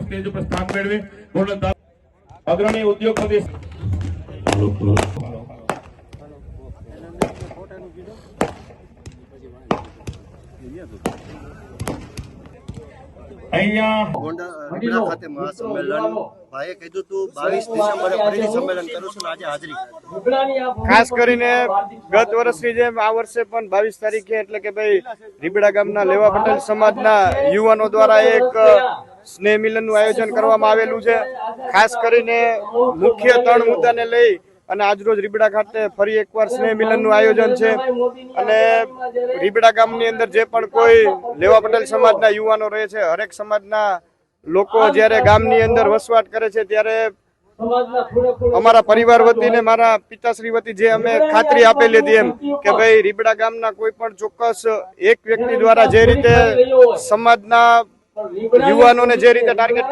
Stage ઉપર સ્થાન મેળવે અગ્રણી ઉદ્યોગપતિ. ખાસ કરીને ગત વર્ષની જેમ આ વર્ષે પણ બાવીસ તારીખે એટલે કે ભાઈ રીબડા ગામના લેવા પટેલ સમાજના યુવાનો દ્વારા એક સ્નેહ મિલનનું આયોજન કરવામાં આવેલું છે. ખાસ કરીને મુખ્ય ત્રણ મુદ્દાને લઈ અને આજરોજ રીબડા ખાતે ફરી એકવાર સ્નેહ મિલનનું આયોજન છે. અને રીબડા ગામની અંદર જે પણ કોઈ લેવા પટેલ સમાજના યુવાનો રહે છે, હરેક સમાજના લોકો જ્યારે ગામની અંદર વસવાટ કરે છે, ત્યારે અમારા પરિવાર વતી ને મારા પિતાશ્રી વતી જે અમે ખાતરી આપેલી હતી એમ કે ભાઈ, રીબડા ગામના કોઈ પણ ચોક્કસ એક વ્યક્તિ દ્વારા જે રીતે સમાજના યુવાનોને જે રીતે ટાર્ગેટ